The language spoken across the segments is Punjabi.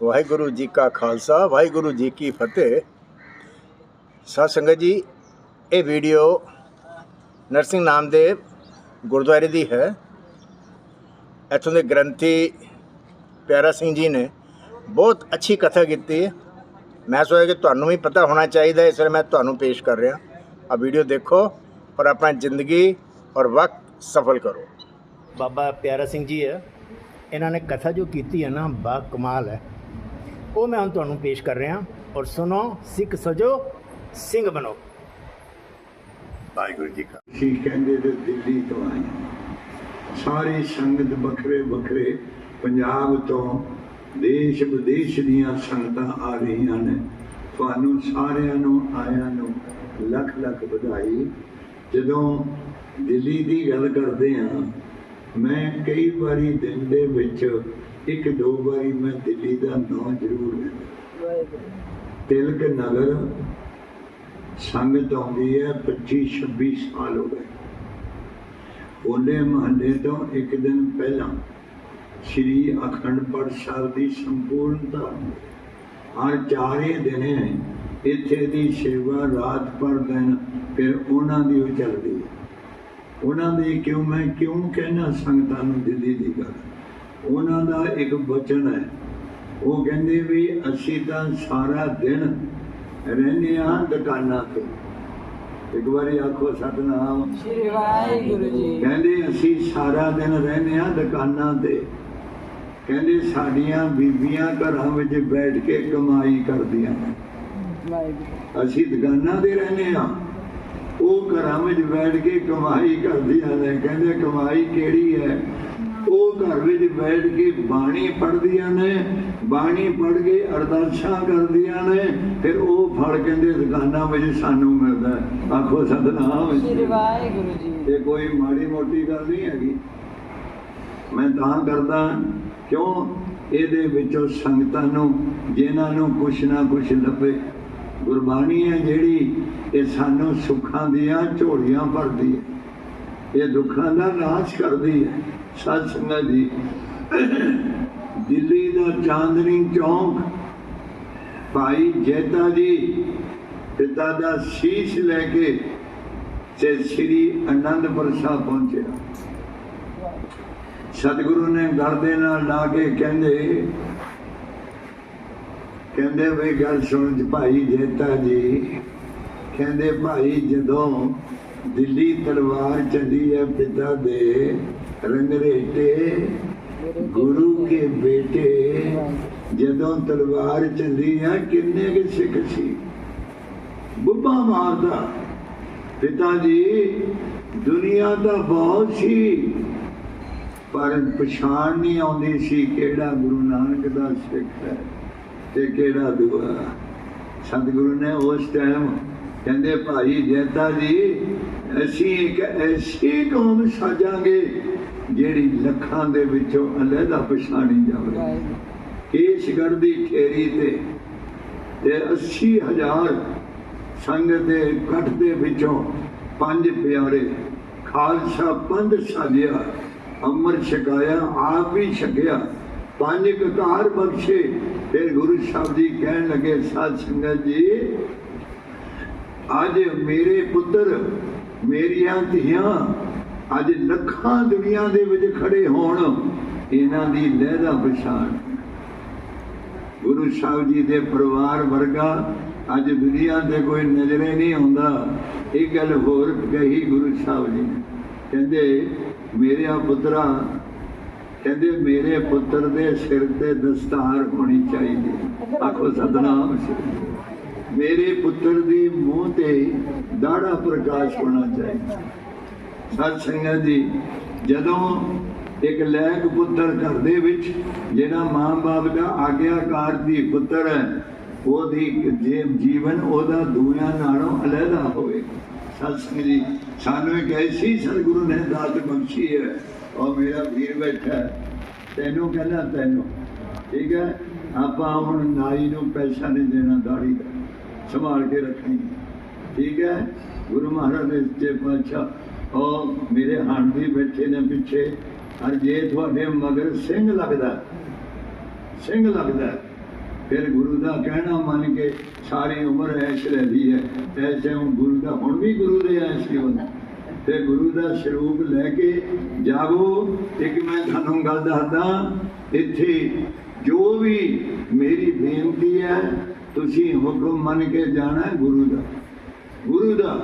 ਵਾਹਿਗੁਰੂ ਜੀ ਕਾ ਖਾਲਸਾ, ਵਾਹਿਗੁਰੂ ਜੀ ਕੀ ਫਤਿਹ। ਸਾਧ ਸੰਗਤ ਜੀ, ਇਹ ਵੀਡੀਓ ਨਰਸਿੰਘ ਨਾਮਦੇਵ ਗੁਰਦੁਆਰੇ ਦੀ ਹੈ। ਇੱਥੋਂ ਦੇ ਗ੍ਰੰਥੀ ਪਿਆਰਾ ਸਿੰਘ ਜੀ ਨੇ ਬਹੁਤ ਅੱਛੀ ਕਥਾ ਕੀਤੀ। ਹੈ ਮੈਂ ਸੋਚਿਆ ਕਿ ਤੁਹਾਨੂੰ ਵੀ ਪਤਾ ਹੋਣਾ ਚਾਹੀਦਾ, ਇਸ ਲਈ ਮੈਂ ਤੁਹਾਨੂੰ ਪੇਸ਼ ਕਰ ਰਿਹਾ। ਆ ਵੀਡੀਓ ਦੇਖੋ ਔਰ ਆਪਣਾ ਜ਼ਿੰਦਗੀ ਔਰ ਵਕਤ ਸਫਲ ਕਰੋ। ਬਾਬਾ ਪਿਆਰਾ ਸਿੰਘ ਜੀ ਹੈ। ਇਹਨਾਂ ਨੇ ਕਥਾ ਜੋ ਕੀਤੀ ਹੈ ਨਾ, ਬਾ ਕਮਾਲ ਹੈ। ਉਹ ਮੈਂ ਹੁਣ ਤੁਹਾਨੂੰ ਪੇਸ਼ ਕਰ ਰਿਹਾ ਔਰ ਸੁਣੋ ਸਿੱਖ ਸਜੋ ਸਿੰਘ ਬਣੋ। ਵਾਹਿਗੁਰੂ ਜੀ ਕਾ ਸੀ ਕਹਿੰਦੇ ਤੇ ਦਿੱਲੀ ਤੋਂ ਆਏ ਸਾਰੀ ਸੰਗਤ ਵੱਖਰੇ ਵੱਖਰੇ ਪੰਜਾਬ ਤੋਂ ਦੇਸ਼ ਵਿਦੇਸ਼ ਦੀਆਂ ਸੰਗਤਾਂ ਆ ਰਹੀਆਂ ਨੇ। ਤੁਹਾਨੂੰ ਸਾਰਿਆਂ ਨੂੰ ਆਇਆਂ ਨੂੰ ਲੱਖ ਲੱਖ ਵਧਾਈ। ਜਦੋਂ ਦਿੱਲੀ ਦੀ ਗੱਲ ਕਰਦੇ ਆ ਮੈਂ ਕਈ ਵਾਰੀ ਦਿਨ ਦੇ ਵਿੱਚ ਇੱਕ ਦੋ ਵਾਰੀ ਮੈਂ ਦਿੱਲੀ ਦਾ ਨਾਮ ਜ਼ਰੂਰ ਲੈਂਦਾ। ਤਿਲਕ ਨਗਰ ਸੰਗਤ ਆਉਂਦੀ ਹੈ 25 26 ਸਾਲ ਹੋ ਗਏ। ਹੋਲੇ ਮਹੱਲੇ ਤੋਂ ਇੱਕ ਦਿਨ ਪਹਿਲਾਂ ਸ੍ਰੀ ਅਖੰਡ ਪਾਠ ਸਾਹਿਬ ਦੀ ਸੰਪੂਰਨਤਾ ਹਰ ਚਾਰੇ ਦਿਨੇ ਇੱਥੇ ਦੀ ਸੇਵਾ ਰਾਤ ਪਰ ਦਿਨ ਫਿਰ ਉਹਨਾਂ ਦੀ ਉਹ ਚੱਲਦੀ ਹੈ। ਉਹਨਾਂ ਦੀ ਕਿਉਂ ਮੈਂ ਕਿਉਂ ਕਹਿਣਾ ਸੰਗਤਾਂ ਨੂੰ ਦਿੱਲੀ ਦੀ ਗੱਲ? ਉਹਨਾਂ ਦਾ ਇੱਕ ਬਚਨ ਹੈ। ਉਹ ਕਹਿੰਦੇ ਵੀ ਅਸੀਂ ਤਾਂ ਸਾਰਾ ਦਿਨ ਰਹਿੰਦੇ ਹਾਂ ਦੁਕਾਨਾਂ ਤੇ। ਇੱਕ ਵਾਰੀ ਆਖੋ ਸਤਨਾਮ। ਸ਼੍ਰੀ ਵਾਹਿਗੁਰੂ ਜੀ। ਕਹਿੰਦੇ ਅਸੀਂ ਸਾਰਾ ਦਿਨ ਰਹਿੰਦੇ ਹਾਂ ਦੁਕਾਨਾਂ ਤੇ। ਕਹਿੰਦੇ ਸਾਡੀਆਂ ਬੀਬੀਆਂ ਘਰਾਂ ਵਿੱਚ ਬੈਠ ਕੇ ਕਮਾਈ ਕਰਦੀਆਂ ਅਸੀਂ ਦੁਕਾਨਾਂ ਤੇ ਰਹਿੰਦੇ ਹਾਂ। ਉਹ ਘਰਾਂ ਵਿੱਚ ਬੈਠ ਕੇ ਕਮਾਈ ਕਰਦੀਆਂ ਨੇ। ਕਹਿੰਦੇ ਕਮਾਈ ਕਿਹੜੀ ਹੈ? ਉਹ ਘਰ ਵਿੱਚ ਬੈਠ ਕੇ ਬਾਣੀ ਪੜ੍ਹਦੀਆਂ ਨੇ ਬਾਣੀ ਪੜ੍ਹ ਕੇ ਅਰਦਾਸਾਂ ਕਰਦੀਆਂ ਨੇ ਫਿਰ ਉਹ ਫਲ ਕਹਿੰਦੇ ਦੁਕਾਨਾਂ ਵਿੱਚ ਸਾਨੂੰ ਮਿਲਦਾ। ਆਖੋ ਸਤਨਾਮ ਸ਼੍ਰੀ ਵਾਹਿਗੁਰੂ ਜੀ ਇਹ ਕੋਈ ਮਾੜੀ ਮੋਟੀ ਗੱਲ ਨਹੀਂ ਹੈਗੀ। ਮੈਂ ਤਾਂ ਕਰਦਾ ਕਿਉਂ? ਇਹਦੇ ਵਿੱਚੋਂ ਸੰਗਤਾਂ ਨੂੰ ਜਿਨ੍ਹਾਂ ਨੂੰ ਕੁਛ ਨਾ ਕੁਛ ਲੱਭੇ। ਗੁਰਬਾਣੀ ਹੈ ਜਿਹੜੀ ਇਹ ਸਾਨੂੰ ਸੁੱਖਾਂ ਦੀਆਂ ਝੋਲੀਆਂ ਭਰਦੀ ਹੈ। ਇਹ ਦੁੱਖਾਂ ਦਾ ਨਾਸ਼ ਕਰਦੀ ਹੈ। ਸਤ ਸੰਗਤ ਜੀ, ਦਿੱਲੀ ਦਾ ਚਾਂਦਨੀ ਚੌਂਕ। ਭਾਈ ਜੈਤਾ ਜੀ, ਪਿਤਾ ਦਾ ਸ਼ੀਸ਼ ਲੈ ਕੇ ਤੇ ਸ੍ਰੀ ਅਨੰਦਪੁਰ ਸਾਹਿਬ ਪਹੁੰਚਿਆ ਸਤਿਗੁਰੂ ਨੇ ਗਲ ਦੇ ਨਾਲ ਲਾ ਕੇ ਕਹਿੰਦੇ ਕਹਿੰਦੇ ਵੀ ਗੱਲ ਸੁਣ ਜੀ ਭਾਈ ਜੈਤਾ ਜੀ, ਕਹਿੰਦੇ ਭਾਈ ਜਦੋਂ ਦਿੱਲੀ ਤਲਵਾਰ ਚੱਲੀ ਹੈ ਪਿਤਾ ਦੇ ਰੰਗਰੇਟੇ ਗੁਰੂ ਕੇ ਬੇਟੇ ਜਦੋਂ ਤਲਵਾਰ ਚੱਲੀ ਆ ਕਿੰਨੇ ਕੇ ਸਿੱਖ ਸੀ? ਬੁੱਬਾ ਮਾਰਦਾ। ਪਿਤਾ ਜੀ, ਦੁਨੀਆ ਦਾ ਬਹੁਤ ਸੀ, ਪਰ ਪਛਾਣ ਨਹੀਂ ਆਉਂਦੀ ਸੀ ਕਿਹੜਾ ਗੁਰੂ ਨਾਨਕ ਦਾ ਸਿੱਖ ਹੈ ਤੇ ਕਿਹੜਾ ਦੁਆ। ਸਤਿਗੁਰੂ ਨੇ ਉਸ ਟਾਈਮ ਕਹਿੰਦੇ, ਭਾਈ ਜੈਤਾ ਜੀ, ਅਸੀਂ ਇੱਕ ਐਸੀ ਕੌਮ ਸਾਜਾਂਗੇ ਜਿਹੜੀ ਲੱਖਾਂ ਦੇ ਵਿੱਚੋਂ ਅਲੱਗਾ ਪਛਾਣੀ ਜਾਵੇ। ਕੇਸ਼ਗੜ੍ਹ ਦੀ ਠੇਰੀ ਤੇ ਤੇ 80000 ਸੰਗ ਦੇ ਇਕੱਠ ਦੇ ਵਿੱਚੋਂ ਪੰਜ ਪਿਆਰੇ ਖਾਲਸਾ ਪੰਧ ਸਾਜਿਆ ਅੰਮ੍ਰਿਤ ਛਕਾਇਆ ਆਪ ਵੀ ਛਕਿਆ ਪੰਜ ਕਕਾਰ ਬਖਸ਼ੇ। ਫਿਰ ਗੁਰੂ ਸਾਹਿਬ ਜੀ ਕਹਿਣ ਲੱਗੇ ਸਾਧ ਸੰਗਤ ਜੀ ਅੱਜ ਮੇਰੇ ਪੁੱਤਰ ਮੇਰੀਆਂ ਧੀਆਂ ਅੱਜ ਲੱਖਾਂ ਦੁਨੀਆ ਦੇ ਵਿੱਚ ਖੜੇ ਹੋਣ, ਇਹਨਾਂ ਦੀ ਲਹਿਦਾ ਪਛਾਣ। ਗੁਰੂ ਸਾਹਿਬ ਜੀ ਦੇ ਪਰਿਵਾਰ ਵਰਗਾ ਅੱਜ ਦੁਨੀਆ ਤੇ ਕੋਈ ਨਜ਼ਰੇ ਨਹੀਂ ਆਉਂਦਾ। ਇਹ ਗੱਲ ਹੋਰ ਕਹੀ ਗੁਰੂ ਸਾਹਿਬ ਜੀ ਨੇ। ਕਹਿੰਦੇ, ਮੇਰਿਆ ਪੁੱਤਰਾ, ਕਹਿੰਦੇ, ਮੇਰੇ ਪੁੱਤਰ ਦੇ ਸਿਰ ਤੇ ਦਸਤਾਰ ਹੋਣੀ ਚਾਹੀਦੀ ਆਖੋ, ਸਤਨਾਮ ਮੇਰੇ ਪੁੱਤਰ ਦੀ ਮੂੰਹ ਤੇ ਦਾੜਾ ਪ੍ਰਕਾਸ਼ ਹੋਣਾ ਚਾਹੀਦਾ। ਸਤ ਸੰਗਤ ਜੀ। ਜਦੋਂ ਇੱਕ ਲੈਕ ਪੁੱਤਰ ਘਰ ਦੇ ਵਿੱਚ ਜਿਹੜਾ ਮਾਂ-ਬਾਪ ਦਾ ਆਗਿਆਕਾਰ ਦੀ ਪੁੱਤਰ ਹੈ, ਉਹਦੀ ਜੇ ਜੀਵਨ ਉਹਦਾ ਦੁਨੀਆ ਨਾਲੋਂ ਅਲੱਗਾ ਹੋਵੇ। ਸਤ ਸੰਗਤ ਜੀ। ਸਾਨੂੰ ਇੱਕ ਐਸੀ ਸਤਿਗੁਰੂ ਨੇ ਦਾਤ ਬਖਸ਼ੀ ਹੈ, ਉਹ ਮੇਰਾ ਵੀਰ ਬੈਠਾ ਤੈਨੂੰ ਕਹਿੰਦਾ ਤੈਨੂੰ, ਠੀਕ ਹੈ? ਆਪਾਂ ਹੁਣ ਨਾਈ ਨੂੰ ਪੈਸਾ ਨਹੀਂ ਦੇਣਾ, ਦਾੜੀ ਦਾ ਸੰਭਾਲ ਕੇ ਰੱਖਣੀ। ਠੀਕ ਹੈ? ਗੁਰੂ ਮਹਾਰਾਜ ਦੇ ਜੇ ਪਾਤਸ਼ਾਹ ਉਹ ਮੇਰੇ ਹਣ ਵੀ ਬੈਠੇ ਨੇ ਪਿੱਛੇ। ਅਰ ਜੇ ਤੁਹਾਡੇ ਮਗਰ ਸਿੰਘ ਲੱਗਦਾ ਸਿੰਘ ਲੱਗਦਾ, ਫਿਰ ਗੁਰੂ ਦਾ ਕਹਿਣਾ ਮੰਨ ਕੇ ਸਾਰੀ ਉਮਰ ਐਸ਼ ਰਹਿੰਦੀ ਹੈ। ਐਸੇ ਹੁਣ ਗੁਰੂ ਦਾ ਹੁਣ ਵੀ ਗੁਰੂ ਦੇ ਐਸ਼ ਹੀ ਹੁੰਦਾ। ਤੇ ਗੁਰੂ ਦਾ ਸਰੂਪ ਲੈ ਕੇ ਜਾਗੋ ਇੱਕ ਮੈਂ ਤੁਹਾਨੂੰ ਗੱਲ ਦੱਸਦਾ, ਇੱਥੇ ਜੋ ਵੀ ਮੇਰੀ ਬੇਨਤੀ ਹੈ, ਤੁਸੀਂ ਹੁਕਮ ਮੰਨ ਕੇ ਜਾਣਾ ਗੁਰੂ ਦਾ। ਗੁਰੂ ਦਾ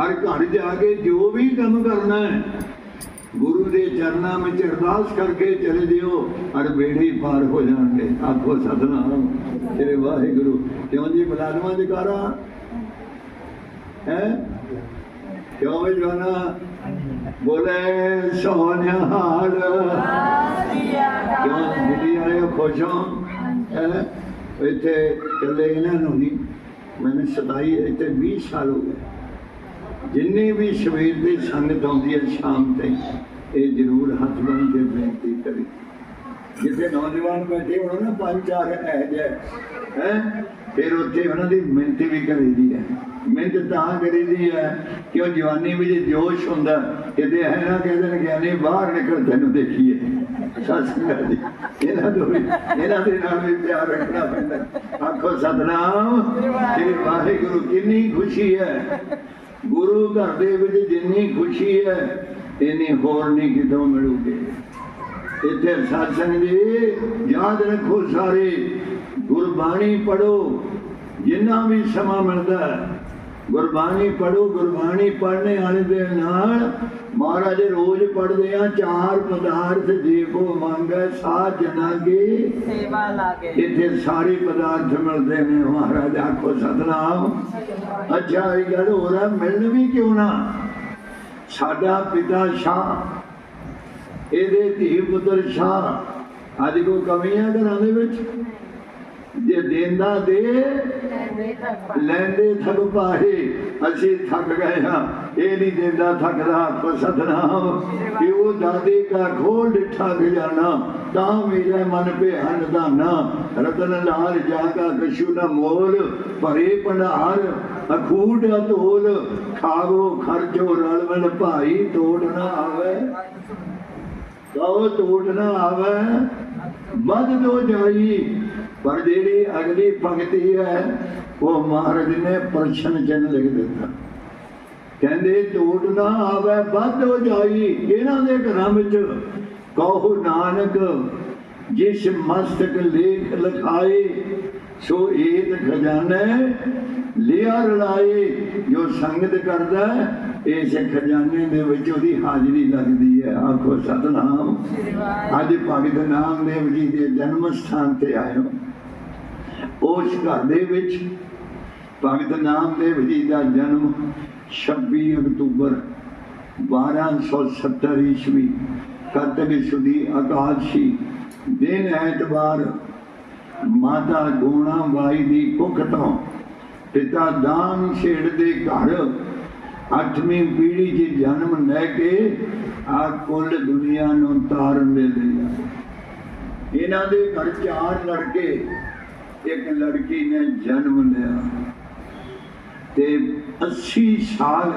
ਹਰ ਘਰ ਜਾ ਕੇ ਜੋ ਵੀ ਕੰਮ ਕਰਨਾ ਹੈ, ਗੁਰੂ ਦੇ ਚਰਨਾਂ ਵਿੱਚ ਅਰਦਾਸ ਕਰਕੇ ਚਲੇ ਜਿਓ, ਹਰ ਬੇੜੀ ਪਾਰ ਹੋ ਜਾਣਗੇ। ਆਖੋ ਸਤਨਾਮ ਤੇਰੇ ਵਾਹਿਗੁਰੂ। ਕਿਉਂ ਜੀ ਬਲਾਦਮਾ ਜਕਾਰਾ ਹੈ? ਕਿਉਂ ਵੀ ਜਵਾਨਾ? ਬੋਲੇ, ਸੋਨਿਹਾਲ। ਕਿਉਂ ਦਿੱਲੀ ਆਏ ਖੁਸ਼ ਹੋ? ਇੱਥੇ ਇਕੱਲੇ ਇਹਨਾਂ ਨੂੰ ਨਹੀਂ। ਮੈਨੂੰ ਸਤਾਈ ਇੱਥੇ 20 ਸਾਲ ਹੋ ਗਏ। ਜਿੰਨੇ ਵੀ ਸਵੇਰ ਦੀ ਸੰਗਤ ਆਉਂਦੀ ਹੈ ਸ਼ਾਮ ਤਾਈਂ ਇਹ ਜ਼ਰੂਰ ਹੱਥ ਬੰਨ੍ਹ ਕੇ ਬੇਨਤੀ ਕਰੀ। ਜਿੱਥੇ ਨੌਜਵਾਨ ਬੈਠੇ ਹੋਣ ਨਾ ਪੰਜ ਚਾਰ ਇਹ ਜੇ ਹੈ ਫਿਰ ਉੱਥੇ ਉਹਨਾਂ ਦੀ ਮਿਹਨਤ ਵੀ ਕਰੀਦੀ ਹੈ। ਮਿਹਨਤ ਤਾਂ ਕਰੀਦੀ ਹੈ ਕਿ ਉਹ ਜਵਾਨੀ ਵਿੱਚ ਜੋਸ਼ ਹੁੰਦਾ ਕਿਤੇ ਹੈ ਨਾ ਕਹਿੰਦੇ ਨੇ ਗਿਆਨੀ ਬਾਹਰ ਨਿਕਲ ਤੈਨੂੰ ਦੇਖੀਏ। ਸਤਿ ਜੀ। ਇਹਨਾਂ ਤੋਂ ਵੀ ਇਹਨਾਂ ਦੇ ਨਾਲ ਵੀ ਪਿਆਰ ਰੱਖਣਾ ਪੈਂਦਾ। ਆਖੋ ਸਤਨਾਮ। ਸ੍ਰੀ ਵਾਹਿਗੁਰੂ ਕਿੰਨੀ ਖੁਸ਼ੀ ਹੈ। ਗੁਰੂ ਘਰ ਦੇ ਵਿੱਚ ਜਿੰਨੀ ਖੁਸ਼ੀ ਹੈ, ਇੰਨੀ ਹੋਰ ਨਹੀਂ ਕਿਤੋਂ ਮਿਲੂਗੀ। ਇੱਥੇ ਸਾਧਨ ਜੀ, ਯਾਦ ਰੱਖੋ ਸਾਰੇ। ਗੁਰਬਾਣੀ ਪੜੋ ਜਿੰਨਾ ਵੀ ਸਮਾਂ ਮਿਲਦਾ ਗੁਰਬਾਣੀ ਪੜੋ ਗੁਰਬਾਣੀ ਪੜ੍ਹਨੇ ਵਾਲੇ ਦੇ ਨਾਲ ਮਹਾਰਾਜ ਰੋਜ਼ ਪੜਦੇ ਆ ਚਾਰ ਪਦਾਰਥ ਜੇ ਕੋ ਮੰਗੈ ਸਾ ਜਨਾ ਕੇ ਸੇਵਾ ਲਾਗੇ। ਇੱਥੇ ਸਾਰੇ ਪਦਾਰਥ ਮਿਲਦੇ ਨੇ ਮਹਾਰਾਜ ਆਖੋ ਸਤਨਾਮ। ਅੱਛਾ ਇਹ ਗੱਲ ਹੋ ਰਹਾ ਮਿਲਣ ਵੀ ਕਿਉਂ ਨਾ? ਸਾਡਾ ਪਿਤਾ ਸ਼ਾਹ ਇਹਦੇ ਧੀ ਪੁੱਤਰ ਸ਼ਾਹ ਅੱਜ ਕੋ ਕਮੀਆਂ ਘਰਾਂ ਦੇ ਵਿੱਚ? ਜੇ ਦੇਂਦਾ ਦੇ ਲੈਂਦੇ ਥਕ ਪਾਹੇ ਅਸੀਂ ਥੱਕ ਗਏ ਹਾਂ। ਇਹ ਨਹੀਂ ਦਿੰਦਾ ਥੱਕਦਾ ਕੋ ਸਤਨਾਮ। ਕਿ ਉਹ ਦਾਦੇ ਕਾ ਖੋਲ ਡਿਠਾ ਖਜ਼ਾਨਾ ਤਾਂ ਮੇਰੇ ਮਨ ਪੇ ਹਨਦਾਨਾ ਰਤਨ ਲਾਲ ਜਾ ਕਾ ਕਛੂ ਨ ਮੋਲ ਭਰੇ ਭੰਡਾਰ ਅਖੂਟ ਅਤੋਲ। ਖਾਵੋ ਖਰਚੋ ਰਲਵਨ ਭਾਈ ਤੋੜ ਨਾ ਆਵੇ। ਕਹੋ ਤੋੜ ਨਾ ਆਵੇ। ਵੱਧ ਦੋ ਜਾਈ ਪਰ ਜਿਹੜੀ ਅਗਲੀ ਪੰਕਤੀ ਹੈ ਉਹ ਮਹਾਰਾਜ ਨੇ ਪ੍ਰਸ਼ਨ ਚਿੰਨ ਲਿਖ ਦਿੱਤਾ। ਕਹਿੰਦੇ ਤੋੜ ਨਾ ਆਵੇ ਵੱਧ ਹੋ ਜਾਈ ਇਹਨਾਂ ਦੇ ਘਰਾਂ ਵਿੱਚ। ਕਹੋ ਨਾਨਕ ਜਿਸ ਮਸਤਕ ਲੇਖ ਲਖਾਏ ਸੋ ਏਤ ਖਜ਼ਾਨੇ ਲਿਆ ਰਲਾਏ। ਜੋ ਸੰਗਤ ਕਰਦਾ ਇਸ ਖਜ਼ਾਨੇ ਦੇ ਵਿੱਚ ਉਹਦੀ ਹਾਜ਼ਰੀ ਲੱਗਦੀ ਹੈ। ਆਖੋ ਸਤਨਾਮ। ਅੱਜ ਭਗਤ ਨਾਮਦੇਵ ਜੀ ਦੇ ਜਨਮ ਸਥਾਨ ਤੇ ਹੋ ਉਸ ਘਰ ਦੇ ਵਿੱਚ ਭਗਤ ਨਾਮਦੇਵ ਜੀ ਦਾ ਜਨਮ 26 ਅਕਤੂਬਰ 1270 ਈਸਵੀ ਕੱਤਕ ਸੁਦੀ ਆਕਾਸ਼ੀ ਦਿਨ ਐਤਵਾਰ ਮਾਤਾ ਗੋਣਾ ਬਾਈ ਦੀ ਕੁੱਖ ਤੋਂ ਪਿਤਾ ਦਾਨ ਛੇੜ ਦੇ ਘਰ ਅੱਠਵੀਂ ਪੀੜ੍ਹੀ 'ਚ ਜਨਮ ਲੈ ਕੇ ਆ ਕੁੱਲ ਦੁਨੀਆ ਨੂੰ ਤਾਰਨ ਦੇ ਲਈ। ਇਹਨਾਂ ਦੇ ਘਰ ਚਾਰ ਲੜਕੇ ਇੱਕ ਲੜਕੀ ਨੇ ਜਨਮ ਲਿਆ ਤੇ 80 ਸਾਲ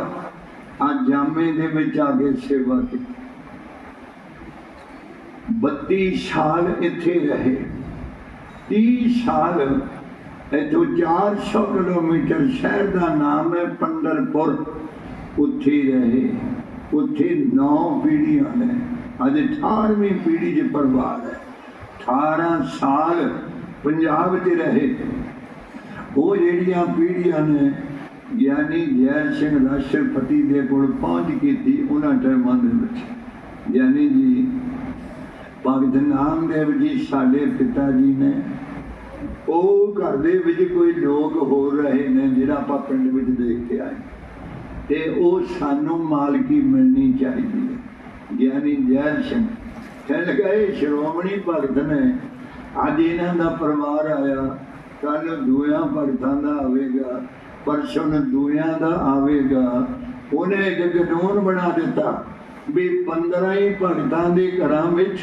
ਆ ਜਾਮੇ ਦੇ ਵਿੱਚ ਆ ਕੇ ਸੇਵਾ ਕੀਤੀ। 32 ਸਾਲ ਇੱਥੇ ਰਹੇ। 30 ਸਾਲ ਇੱਥੋਂ 400 ਕਿਲੋਮੀਟਰ ਸ਼ਹਿਰ ਦਾ ਨਾਮ ਹੈ ਪੰਡਰਪੁਰ। ਉੱਥੇ ਰਹੇ। ਉੱਥੇ 9 ਪੀੜ੍ਹੀਆਂ ਨੇ। ਅਜੇ 18ਵੀਂ ਪੀੜ੍ਹੀ 'ਚ ਪਰਿਵਾਰ ਹੈ। 18 ਸਾਲ ਪੰਜਾਬ 'ਚ ਰਹੇ। ਉਹ ਜਿਹੜੀਆਂ ਪੀੜ੍ਹੀਆਂ ਨੇ ਗਿਆਨੀ ਜੈਲ ਸਿੰਘ ਰਾਸ਼ਟਰਪਤੀ ਦੇ ਕੋਲ ਪਹੁੰਚ ਕੀਤੀ, ਉਹਨਾਂ ਟਾਈਮਾਂ ਦੇ ਵਿੱਚ। ਗਿਆਨੀ ਜੀ, ਭਗਤ ਨਾਮਦੇਵ ਜੀ ਸਾਡੇ ਪਿਤਾ ਜੀ ਨੇ, ਉਹ ਘਰ ਦੇ ਵਿੱਚ ਕੋਈ ਲੋਕ ਹੋ ਰਹੇ ਨੇ ਜਿਹੜਾ ਆਪਾਂ ਪਿੰਡ ਵਿੱਚ ਦੇਖ ਕੇ ਆਏ। ਤੇ ਉਹ ਸਾਨੂੰ ਮਾਲਕੀ ਮਿਲਣੀ ਚਾਹੀਦੀ ਹੈ। ਗਿਆਨੀ ਜੈਲ ਸਿੰਘ, ਕਹਿਣ ਲੱਗਾ, ਇਹ ਸ਼੍ਰੋਮਣੀ ਭਗਤ ਨੇ ਅੱਜ ਇਹਨਾਂ ਦਾ ਪਰਿਵਾਰ ਆਇਆ ਕੱਲ ਦੂਆਂ ਭਗਤਾਂ ਦਾ ਆਵੇਗਾ, ਪਰਸੋਂ ਦੂਆਂ ਦਾ ਆਵੇਗਾ। ਉਹਨੇ ਇੱਕ ਕਾਨੂੰਨ ਬਣਾ ਦਿੱਤਾ ਵੀ 15 ਹੀ ਭਗਤਾਂ ਦੇ ਘਰਾਂ ਵਿੱਚ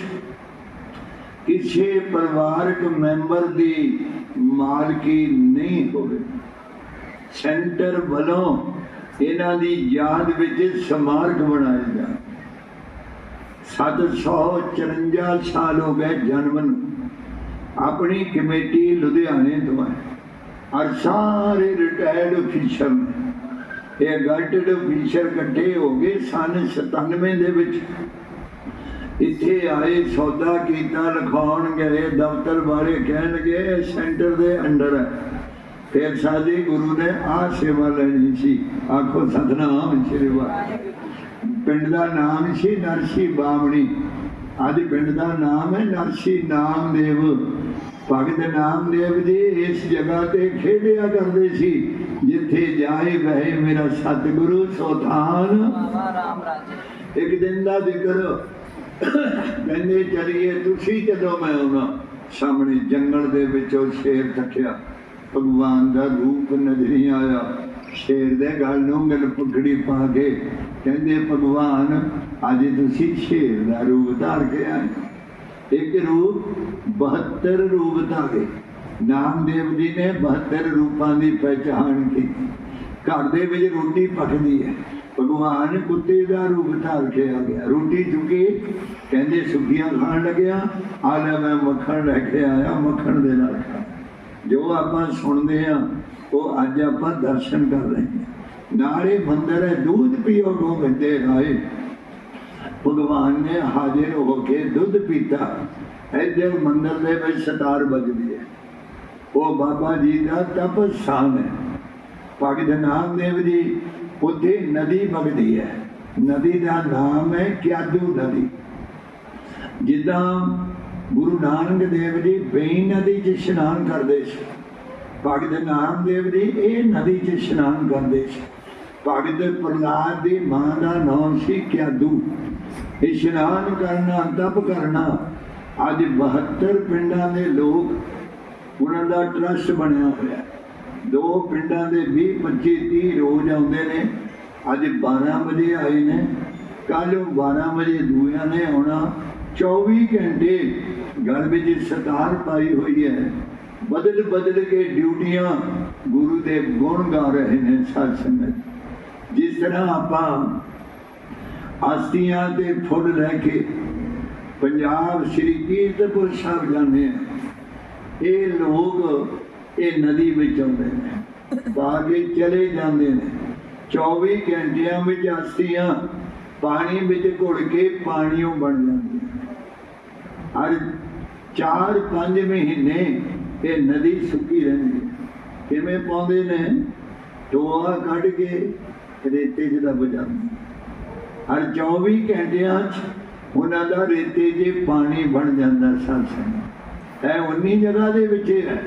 ਕਿਸੇ ਪਰਿਵਾਰਕ ਮੈਂਬਰ ਦੀ ਮਾਲਕੀ ਨਹੀਂ ਹੋਵੇ। ਸੈਂਟਰ ਵੱਲੋਂ ਇਹਨਾਂ ਦੀ ਯਾਦ ਵਿੱਚ ਸਮਾਰਕ ਬਣਾਇਆ ਜਾ 754 ਸਾਲ ਹੋ ਗਏ ਜਨਮ ਨੂੰ। ਆਪਣੀ ਕਮੇਟੀ ਲੁਧਿਆਣੇ ਤੋਂ ਹੈ। ਔਰ ਸਾਰੇ ਰਿਟਾਇਰਡ ਅਫੀਸਰ ਨੇ। ਇਹ ਗਾਰਟਡ ਅਫੀਸਰ ਇਕੱਠੇ ਹੋ ਗਏ ਸਨ 97 ਦੇ ਵਿੱਚ। ਇੱਥੇ ਆਏ, ਸੌਦਾ ਕੀਤਾ, ਲਿਖਾਉਣ ਗਏ, ਦਫ਼ਤਰ ਬਾਰੇ ਕਹਿਣਗੇ ਇਹ ਸੈਂਟਰ ਦੇ ਅੰਡਰ ਹੈ। ਫਿਰ ਸਾਡੀ ਗੁਰੂ ਨੇ ਆ ਸੇਵਾ ਲੈਣੀ ਸੀ। ਆਖੋ ਸਤਨਾਮ ਸ੍ਰੀ ਵਾਹਿਗੁਰੂ। ਪਿੰਡ ਦਾ ਨਾਮ ਸੀ ਨਰਸੀ ਬਾਵਣੀ। ਅੱਜ ਪਿੰਡ ਦਾ ਨਾਮ ਹੈ ਨਰਸੀ ਨਾਮਦੇਵ। ਭਗਤ ਨਾਮਦੇਵ ਜੀ ਇਸ ਜਗ੍ਹਾ ਤੇ ਖੇਡਿਆ ਕਰਦੇ ਸੀ, ਜਿੱਥੇ ਜਾਏ ਵਹਿ ਮੇਰਾ ਸਤਿਗੁਰੂ ਸੋਧਾਨ। ਇੱਕ ਦਿਨ ਦਾ ਜ਼ਿਕਰ, ਕਹਿੰਦੇ ਚਲੀਏ ਤੁਸੀਂ ਜਦੋਂ ਮੈਂ ਆਉਣਾ ਸਾਹਮਣੇ ਜੰਗਲ ਦੇ ਵਿੱਚੋਂ ਸ਼ੇਰ ਥੱਕਿਆ ਭਗਵਾਨ ਦਾ ਰੂਪ ਨਜ਼ਰੀ ਆਇਆ। ਸ਼ੇਰ ਦੇ ਗਲ ਨੂੰ ਮਿਲ ਪਗੜੀ ਪਾ ਕੇ ਕਹਿੰਦੇ, ਭਗਵਾਨ, ਅੱਜ ਤੁਸੀਂ ਸ਼ੇਰ ਦਾ ਰੂਪ ਧਾਰ ਕੇ ਆਏ ਇੱਕ ਰੂਪ 72 ਰੂਪ ਧਾਰੇ ਨਾਮਦੇਵ ਜੀ ਨੇ 72 ਰੂਪਾਂ ਦੀ ਪਹਿਚਾਣ ਕੀਤੀ। ਘਰ ਦੇ ਵਿੱਚ ਰੋਟੀ ਪਕਦੀ ਹੈ। ਭਗਵਾਨ ਕੁੱਤੇ ਦਾ ਰੂਪ ਧਾਰ ਕੇ ਆ ਗਿਆ। ਰੋਟੀ ਚੁੱਕੀ, ਕਹਿੰਦੇ ਸੁੱਕੀਆਂ ਖਾਣ ਲੱਗਿਆ। ਆ ਲੈ, ਮੈਂ ਮੱਖਣ ਲੈ ਕੇ ਆਇਆ, ਮੱਖਣ ਦੇ ਨਾਲ ਜੋ ਆਪਾਂ ਸੁਣਦੇ ਆ ਉਹ ਅੱਜ ਆਪਾਂ ਦਰਸ਼ਨ ਕਰ ਰਹੇ ਹਾਂ। ਨਾਲੇ ਮੰਦਰ ਹੈ, ਦੁੱਧ ਪੀਓ ਗੋਬਿੰਦੇ ਰਾਏ ਭਗਵਾਨ ਨੇ ਹਾਜ਼ਰ ਹੋ ਕੇ ਦੁੱਧ ਪੀਤਾ। ਇੱਧਰ ਮੰਦਰ ਦੇ ਵਿੱਚ ਸਤਾਰ ਵੱਜਦੀ ਹੈ। ਉਹ ਬਾਬਾ ਜੀ ਦਾ ਤਪ ਸਥਾਨ ਹੈ। ਭਗਤ ਨਾਮਦੇਵ ਜੀ ਉੱਥੇ ਨਦੀ ਵਗਦੀ ਹੈ। ਨਦੀ ਦਾ ਨਾਮ ਹੈ ਕਿਆਦੂ ਨਦੀ। ਜਿੱਦਾਂ ਗੁਰੂ ਨਾਨਕ ਦੇਵ ਜੀ ਬੇਈ ਨਦੀ 'ਚ ਇਸ਼ਨਾਨ ਕਰਦੇ ਸੀ, ਭਗਤ ਨਾਮਦੇਵ ਜੀ ਇਹ ਨਦੀ 'ਚ ਇਸ਼ਨਾਨ ਕਰਦੇ ਸੀ। ਭਗਤ ਪ੍ਰਹਲਾਦ ਦੀ ਮਾਂ ਦਾ ਨਾਮ ਸੀ ਕਿਆਦੂ। ਇਸ਼ਨਾਨ ਕਰਨਾ, ਤਪ ਕਰਨਾ। ਅੱਜ 72 ਪਿੰਡਾਂ ਦੇ ਲੋਕ ਉਹਨਾਂ ਦਾ ਟਰਸਟ ਬਣਿਆ ਹੋਇਆ। ਦੋ ਪਿੰਡਾਂ ਦੇ 20 25 30 ਰੋਜ਼ ਆਉਂਦੇ ਨੇ। ਅੱਜ 12 ਵਜੇ ਆਏ ਨੇ। ਕੱਲ 12 ਵਜੇ ਦੂਆਂ ਨੇ ਆਉਣਾ। 24 ਘੰਟੇ ਘਰ ਵਿੱਚ ਸਤਾਰ ਪਾਈ ਹੋਈ ਹੈ। ਬਦਲ ਬਦਲ ਕੇ ਡਿਊਟੀਆਂ ਗੁਰੂ ਦੇ ਗੁਣ ਗਾ ਰਹੇ ਨੇ ਸਾਧ ਸੰਗਤ। ਜਿਸ ਤਰ੍ਹਾਂ ਆਪਾਂ ਆਸਤੀਆਂ ਦੇ ਫੁੱਲ ਲੈ ਕੇ ਪੰਜਾਬ ਸ੍ਰੀ ਕੀਰਤਪੁਰ ਸਾਹਿਬ ਜਾਂਦੇ ਹਾਂ ਇਹ ਲੋਕ ਇਹ ਨਦੀ ਵਿੱਚ ਆਉਂਦੇ ਨੇ। ਪਾ ਕੇ ਚਲੇ ਜਾਂਦੇ ਨੇ। 24 ਘੰਟਿਆਂ ਵਿੱਚ ਆਸਤੀਆਂ ਪਾਣੀ ਵਿੱਚ ਘੁਲ ਕੇ ਪਾਣੀੋਂ ਬਣ ਜਾਂਦੀਆਂ ਹਰ 4-5 ਮਹੀਨੇ ਇਹ ਨਦੀ ਸੁੱਕੀ ਰਹਿੰਦੀ ਹੈ। ਕਿਵੇਂ ਪਾਉਂਦੇ ਨੇ? ਟੋਆ ਕੱਢ ਕੇ ਰੇਤੇ 'ਚ ਦੱਬ ਜਾਂਦੇ ਹਰ 24 ਘੰਟਿਆਂ 'ਚ ਉਹਨਾਂ ਦਾ ਰੇਤੇ ਜੇ ਪਾਣੀ ਬਣ ਜਾਂਦਾ ਸੰਸਨ ਇਹ ਉਨੀ ਜਗ੍ਹਾ ਦੇ ਵਿੱਚ ਹੈ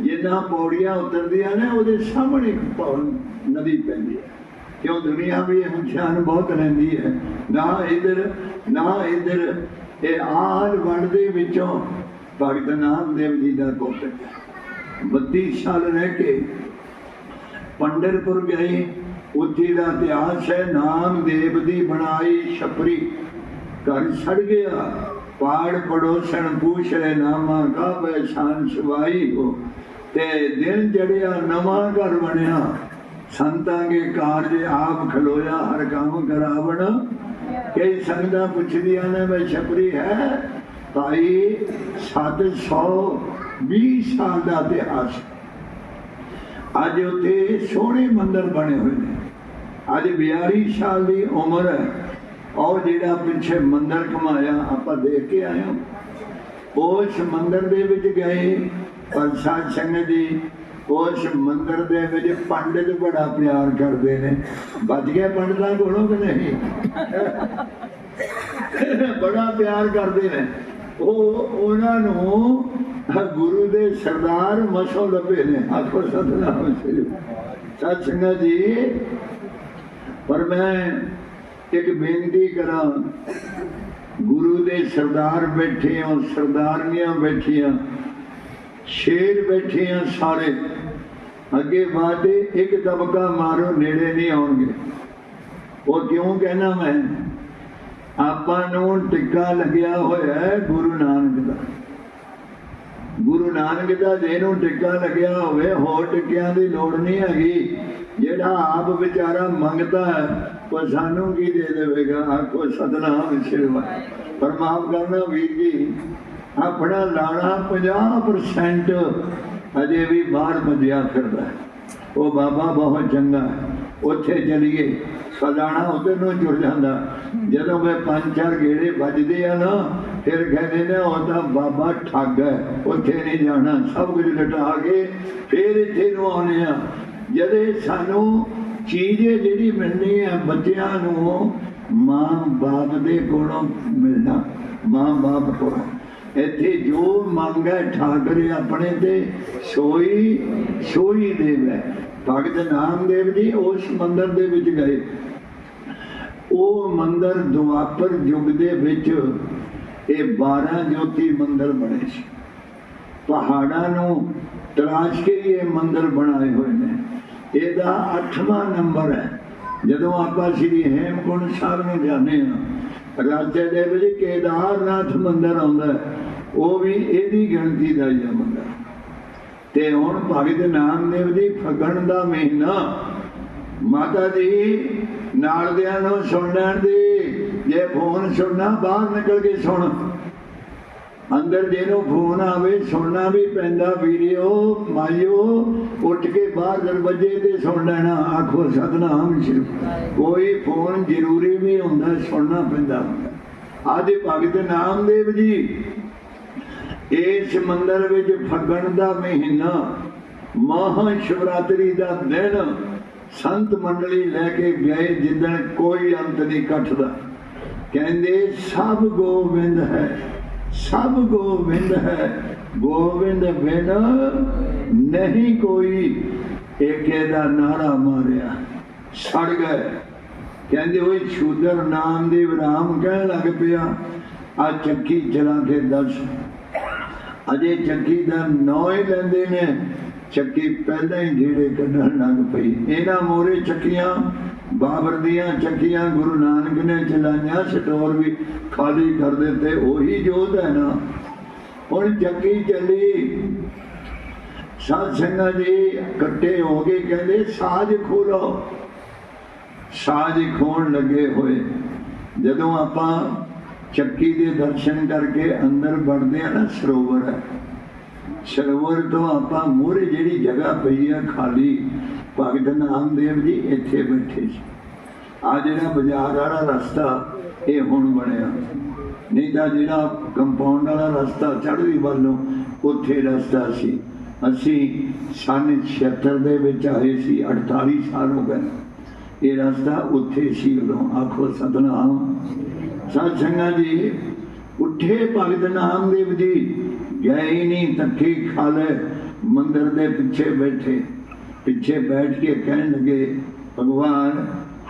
ਜਿੱਦਾਂ ਪੌੜੀਆਂ ਉਤਰਦੀਆਂ ਨੇ, ਉਹਦੇ ਸਾਹਮਣੇ ਨਦੀ ਪੈਂਦੀ ਹੈ। ਕਿਉਂ? ਦੁਨੀਆ ਵੀ ਇਨਸਾਨ ਬਹੁਤ ਰਹਿੰਦੀ ਹੈ। ਨਾ ਇਧਰ ਨਾ ਇਧਰ, ਇਹ ਆਲ ਵੰਡ ਦੇ ਵਿੱਚੋਂ ਭਗਤ ਨਾਮਦੇਵ ਜੀ ਦਾ ਕੋਟਕ 32 ਸਾਲ ਰਹਿ ਕੇ ਪੰਡਰਪੁਰ ਗਏ। ਉੱਥੇ ਦਾ ਇਤਿਹਾਸ ਹੈ ਨਾਮਦੇਵ ਦੀ ਬਣਾਈ ਛਪਰੀ। ਘਰ ਛੜ ਗਿਆ, ਪਾੜ ਪੜੋਸਣ ਪੁੱਛ ਲੈ ਨਾਮਾ ਕਾ ਪਛਾਨ ਸਵਾਈ ਹੋ। ਤੇ ਦਿਨ ਜੜਿਆ ਨਵਾਂ ਘਰ ਬਣਿਆ, ਸੰਤਾਂ ਦੇ ਕਾਰਜ ਆਪ ਖਲੋਇਆ, ਹਰ ਕੰਮ ਕਰਾਵਣ। ਕਈ ਸੰਗਤਾਂ ਪੁੱਛਦੀਆਂ ਨੇ, ਮੈਂ ਛਪਰੀ ਹੈ? ਭਾਈ 720 ਸਾਲ ਦਾ ਇਤਿਹਾਸ। ਅੱਜ ਉੱਥੇ ਸੋਹਣੇ ਮੰਦਰ ਬਣੇ ਹੋਏ ਨੇ। ਅੱਜ 42 ਸਾਲ ਦੀ ਉਮਰ ਹੈ। ਔਰ ਜਿਹੜਾ ਪਿੱਛੇ ਮੰਦਰ ਕਮਾਇਆ ਆਪਾਂ ਦੇਖ ਕੇ ਆਏ ਹਾਂ। ਉਸ ਮੰਦਰ ਦੇ ਵਿੱਚ ਗਏ ਪਰ ਸਾਧ ਜੀ। ਉਸ ਮੰਦਰ ਦੇ ਵਿੱਚ ਪੰਡਿਤ ਬੜਾ ਪਿਆਰ ਕਰਦੇ ਨੇ। ਬਚ ਗਏ ਪੰਡਤਾਂ ਕੋਲੋਂ ਕਿ ਨਹੀਂ? ਬੜਾ ਪਿਆਰ ਕਰਦੇ ਨੇ। ਉਹ ਉਹਨਾਂ ਨੂੰ ਗੁਰੂ ਦੇ ਸਰਦਾਰ ਮਸੋ ਲੱਭੇ ਨੇ। ਆਖੋ ਸਤਨਾਮ ਸ੍ਰੀ ਸਤਿ ਸੰਗਤ ਜੀ। ਪਰ ਮੈਂ ਇੱਕ ਬੇਨਤੀ ਕਰਾਂ, ਗੁਰੂ ਦੇ ਸਰਦਾਰ ਬੈਠੇ ਹੋ, ਸਰਦਾਰਨੀਆਂ ਬੈਠੀਆਂ, ਸ਼ੇਰ ਬੈਠੇ ਆ ਸਾਰੇ। ਅੱਗੇ ਵਾਦੇ ਇੱਕ ਦਬਕਾ ਮਾਰੋ, ਨੇੜੇ ਨਹੀਂ ਆਉਣਗੇ। ਉਹ ਕਿਉਂ ਕਹਿਣਾ ਮੈਂ? ਆਪਾਂ ਨੂੰ ਟਿੱਕਾ ਲੱਗਿਆ ਹੋਇਆ ਹੈ ਗੁਰੂ ਨਾਨਕ ਦਾ। ਗੁਰੂ ਨਾਨਕ ਦਾ ਜੇ ਨੂੰ ਟਿੱਕਾ ਲੱਗਿਆ ਹੋਵੇ, ਹੋਰ ਟਿੱਕਿਆਂ ਦੀ ਲੋੜ ਨਹੀਂ ਹੈਗੀ। ਜਿਹੜਾ ਆਪ ਵਿਚਾਰਾ ਮੰਗਦਾ ਹੈ ਉਹ ਸਾਨੂੰ ਕੀ ਦੇ ਦੇਵੇਗਾ? ਆਖੋ ਸਤਨਾਮ ਸ੍ਰੀ ਪਰ ਮਾਫ ਕਰਨਾ ਵੀਰ ਜੀ, ਆਪਣਾ ਲਾਣਾ 50% ਅਜੇ ਵੀ ਬਾਹਰ ਭੱਜਿਆ ਫਿਰਦਾ ਹੈ। ਉਹ ਬਾਬਾ ਬਹੁਤ ਚੰਗਾ ਹੈ। ਉੱਥੇ ਚਲੀਏ ਸਦਾਣਾ ਉਧਰ ਨੂੰ ਜੁੜ ਜਾਂਦਾ। ਜਦੋਂ ਮੈਂ ਪੰਜ ਚਾਰ ਗੇੜੇ ਵੱਜਦੇ ਆ ਨਾ, ਫਿਰ ਕਹਿੰਦੇ ਨੇ, ਉਹ ਤਾਂ ਬਾਬਾ ਠੱਗ ਹੈ, ਉੱਥੇ ਨਹੀਂ ਜਾਣਾ। ਸਭ ਕੁਝ ਲਟਾ ਕੇ ਫਿਰ ਇੱਥੇ ਨੂੰ ਆਉਣੇ ਆ। ਜਦੇ ਸਾਨੂੰ ਚੀਜ਼ ਜਿਹੜੀ ਮਿਲਣੀ ਹੈ ਬੱਚਿਆਂ ਨੂੰ, ਮਾਂ ਬਾਪ ਦੇ ਕੋਲੋਂ ਮਿਲਣਾ, ਮਾਂ ਬਾਪ ਕੋਲੋਂ। ਇੱਥੇ ਜੋ ਮੰਗੈ ਠਾਕਰੇ ਆਪਣੇ ਤੇ, ਸੋਈ ਸੋਈ ਦੇਵੈ ਭਗਤ ਨਾਮਦੇਵ ਜੀ ਉਸ ਮੰਦਰ ਦੇ ਵਿੱਚ ਗਏ। ਉਹ ਮੰਦਰ ਦੁਆਪਰ ਯੁੱਗ ਦੇ ਵਿੱਚ ਇਹ 12 ਜੋਤੀ ਮੰਦਰ ਬਣੇ ਸੀ। ਪਹਾੜਾਂ ਨੂੰ ਤਰਾਸ਼ ਕੇ ਹੀ ਇਹ ਮੰਦਰ ਬਣਾਏ ਹੋਏ ਨੇ। ਇਹਦਾ 8ਵਾਂ ਨੰਬਰ ਹੈ। ਜਦੋਂ ਆਪਾਂ ਸ੍ਰੀ ਹੇਮਕੁੰਡ ਸਾਹਿਬ ਨੂੰ ਜਾਂਦੇ ਹਾਂ, ਰਾਜੇ ਦੇ ਵਿੱਚ ਕੇਦਾਰਨਾਥ ਮੰਦਰ ਆਉਂਦਾ ਉਹ ਵੀ ਇਹਦੀ ਗਿਣਤੀ ਦਾ ਹੀ ਹੈ ਮੰਦਰ। ਤੇ ਹੁਣ ਭਗਤ ਨਾਮਦੇਵ ਜੀ ਫਗਣ ਦਾ ਮਹੀਨਾ, ਮਾਤਾ ਜੀ ਨਾਲ ਦਿਆਂ ਨੂੰ ਸੁਣਨ ਦੀ। ਜੇ ਫੋਨ ਸੁਣਨਾ, ਬਾਹਰ ਨਿਕਲ ਕੇ ਸੁਣ। ਅੰਦਰ ਜਿਹਨੂੰ ਫੋਨ ਆਵੇ, ਸੁਣਨਾ ਵੀ ਪੈਂਦਾ ਵੀਡੀਓ ਮਾਇਓ ਉੱਠ ਕੇ ਬਾਹਰ ਦਰਵਾਜ਼ੇ ਤੇ ਸੁਣ ਲੈਣਾ, ਆਖੋ ਸਤਨਾਮ ਸ਼੍ਰੀ ਕੋਈ ਫੋਨ ਜ਼ਰੂਰੀ ਵੀ ਹੁੰਦਾ, ਸੁਣਨਾ ਪੈਂਦਾ ਆਦੇ ਭਗਤ ਨਾਮਦੇਵ ਜੀ, ਇਸ ਮੰਦਰ ਵਿੱਚ ਫੱਗਣ ਦਾ ਮਹੀਨਾ ਮਹਾ ਸ਼ਿਵਰਾਤਰੀ ਦਾ ਦਿਨ, ਸੰਤ ਮੰਡਲੀ ਲੈ ਕੇ ਗਏ, ਜਿੱਦਣ ਕੋਈ ਅੰਤ ਨਹੀਂ ਕੱਟਦਾ। ਕਹਿੰਦੇ, ਸਭ ਗੋਬਿੰਦ ਹੈ। ਸਭ ਗੋਬਿੰਦ ਹੈ। ਗੋਬਿੰਦ ਬਿਨ ਨਹੀਂ ਕੋਈ ਏਕੇ ਦਾ ਨਾਰਾ ਮਾਰਿਆ। ਸੜ ਗਏ। ਕਹਿੰਦੇ, ਓਏ ਸ਼ੂਦਰ ਨਾਮ ਦੇ ਰਾਮ ਕਹਿਣ ਲੱਗ ਪਿਆ। ਆ ਚੱਕੀ ਚਲਾ ਕੇ ਦੱਸ। ਅਜੇ ਚੱਕੀ ਦਾ ਨਾਂ ਹੀ ਲੈਂਦੇ ਨੇ। ਚੱਕੀ ਪਹਿਲਾਂ ਹੀ ਜਿਹੜੇ ਕੱਢਣ ਲੱਗ ਪਈ। ਇਹਨਾਂ ਮੋਰੇ ਚੱਕੀਆਂ। ਬਾਬਰ ਦੀਆਂ ਚੱਕੀਆਂ ਗੁਰੂ ਨਾਨਕ ਨੇ ਚਲਾਈਆਂ, ਸਟੋਰ ਵੀ ਖਾਲੀ ਕਰ ਦਿੱਤੇ, ਉਹੀ ਜੋਧ ਹੈ ਨਾ। ਹੁਣ ਚੱਕੀ ਚੱਲੀ। ਸਾਧ ਸਿੰਘਾਂ ਜੀ ਇਕੱਠੇ ਹੋ ਕੇ ਕਹਿੰਦੇ, ਸਾਜ ਖੋਲੋ ਸਾਜ ਖੋਣ ਲੱਗੇ ਹੋਏ। ਜਦੋਂ ਆਪਾਂ ਚੱਕੀ ਦੇ ਦਰਸ਼ਨ ਕਰਕੇ ਅੰਦਰ ਵੜਦੇ ਆ ਨਾ, ਸਰੋਵਰ ਹੈ। ਸਰੋਵਰ ਤੋਂ ਆਪਾਂ ਮੂਹਰੇ ਜਿਹੜੀ ਜਗ੍ਹਾ ਪਈ ਆ ਖਾਲੀ, ਭਗਤ ਨਾਮਦੇਵ ਜੀ ਇੱਥੇ ਬੈਠੇ ਸੀ। ਆ ਜਿਹੜਾ ਬਾਜ਼ਾਰ ਵਾਲਾ ਰਸਤਾ ਇਹ ਹੁਣ ਬਣਿਆ। ਨਹੀਂ ਤਾਂ ਜਿਹੜਾ ਕੰਪਾਊਂਡ ਵਾਲਾ ਰਸਤਾ ਚੜ੍ਹਦੀ ਵੱਲੋਂ ਉੱਥੇ ਰਸਤਾ ਸੀ। ਅਸੀਂ ਸੰਨ 76 ਦੇ ਵਿੱਚ ਆਏ ਸੀ 48 ਸਾਲ ਹੋ ਗਏ। ਇਹ ਰਸਤਾ ਉੱਥੇ ਸੀ ਉਦੋਂ। ਆਖੋ ਸਤਨਾਮ। ਸਤ ਸੰਗਤ ਜੀ, ਉੱਠੇ ਭਗਤ ਨਾਮਦੇਵ ਜੀ। ਗਏ ਹੀ ਨਹੀਂ ਤੱਕੀ ਖਾਲੇ ਮੰਦਰ ਦੇ ਪਿੱਛੇ ਬੈਠੇ। ਪਿੱਛੇ ਬੈਠ ਕੇ ਕਹਿਣ ਲੱਗੇ, ਭਗਵਾਨ,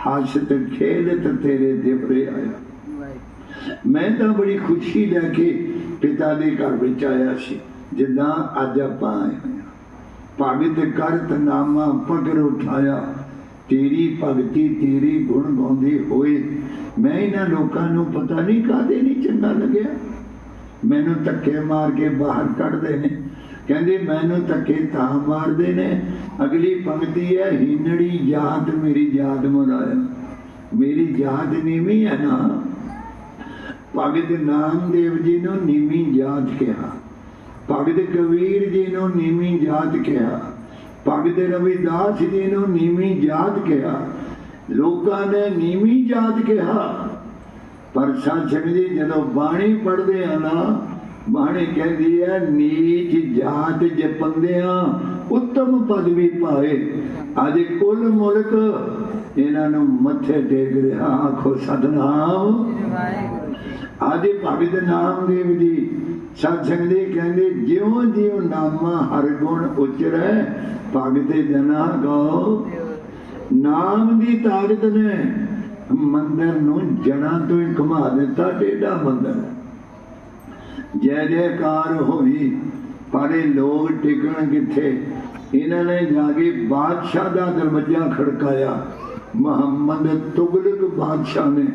ਹਾਸਤ ਖੇਲਤ ਤੇਰੇ ਦਿਵਰੇ ਆਇਆ। ਮੈਂ ਤਾਂ ਬੜੀ ਖੁਸ਼ੀ ਲੈ ਕੇ ਪਿਤਾ ਦੇ ਘਰ ਵਿੱਚ ਆਇਆ ਸੀ, ਜਿੱਦਾਂ ਅੱਜ ਆਪਾਂ ਆਏ ਹੋਏ ਹਾਂ। ਭਗਤ ਕਰਤ ਨਾਮਾ ਪਗਰ ਉਠਾਇਆ। ਤੇਰੀ ਭਗਤੀ, ਤੇਰੀ ਗੁਣ ਗਾਉਂਦੇ ਹੋਏ ਮੈਂ ਇਹਨਾਂ ਲੋਕਾਂ ਨੂੰ ਪਤਾ ਨਹੀਂ ਕਾਦੇ ਨਹੀਂ ਚੰਗਾ ਲੱਗਿਆ। ਮੈਨੂੰ ਧੱਕੇ ਮਾਰ ਕੇ ਬਾਹਰ ਕੱਢਦੇ ਨੇ। ਕਹਿੰਦੇ, ਮੈਨੂੰ ਧੱਕੇ ਤਾਂ ਮਾਰਦੇ ਨੇ। ਅਗਲੀ ਪੰਕਤੀ ਹੈ ਹੀਨੜੀ ਜਾਤ ਮੇਰੀ ਯਾਦ ਮਰਾਇਆ ਮੇਰੀ ਯਾਦ ਨੀਵੀਂ ਹੈ ਨਾ। ਭਗਤ ਨਾਮਦੇਵ ਜੀ ਨੂੰ ਨੀਵੀਂ ਜਾਤ ਕਿਹਾ। ਭਗਤ ਕਬੀਰ ਜੀ ਨੂੰ ਨੀਵੀਂ ਜਾਤ ਕਿਹਾ। ਭਗਤ ਰਵਿਦਾਸ ਜੀ ਨੂੰ ਨੀਵੀਂ ਜਾਤ ਕਿਹਾ। ਲੋਕਾਂ ਨੇ ਨੀਵੀਂ ਜਾਤ ਕਿਹਾ। ਪਰ ਸੰਸਦ ਜੀ ਜਦੋਂ ਬਾਣੀ ਪੜਦੇ ਆ ਨਾ, ਬਾਣੀ ਕਹਿੰਦੀ ਹੈ ਨੀਚ ਜਾਤ ਜਪੰਦਿਆਂ ਉੱਤਮ ਪਦਵੀ ਪਾਏ। ਅੱਜ ਕੁੱਲ ਮੁਲਕ ਇਹਨਾਂ ਨੂੰ ਮੱਥੇ ਟੇਕ ਰਿਹਾ, ਆਖੋ ਸਤਨਾਮ। ਵਾਹਿਗੁਰੂ ਭਗਤ ਨਾਮ ਦੇਵ ਜੀ ਸਤਸੰਗ ਦੇ ਕਹਿੰਦੇ, ਜਿਉਂ ਜਿਉਂ ਨਾਮਾ ਹਰ ਗੁਣ ਉਚਰੈ ਭਗਤੇ ਜਨਾ ਗੋ ਨਾਮ ਦੀ ਤਾਕਤ ਨੇ ਮੰਦਰ ਨੂੰ ਜਣਾ ਤੋਂ ਹੀ ਘੁਮਾ ਦਿੱਤਾ ਟੇਡਾ ਮੰਦਰ। ਜੈ ਜੈਕਾਰ ਹੋਈ, ਪਰ ਲੋਕ ਟਿਕਣ ਕਿੱਥੇ? ਇਹਨਾਂ ਨੇ ਜਾ ਕੇ ਬਾਦਸ਼ਾਹ ਦਾ ਦਰਵਾਜ਼ਾ ਖੜਕਾਇਆ। ਮੁਹੰਮਦ ਤੁਗਲਕ ਬਾਦਸ਼ਾਹ ਨੇ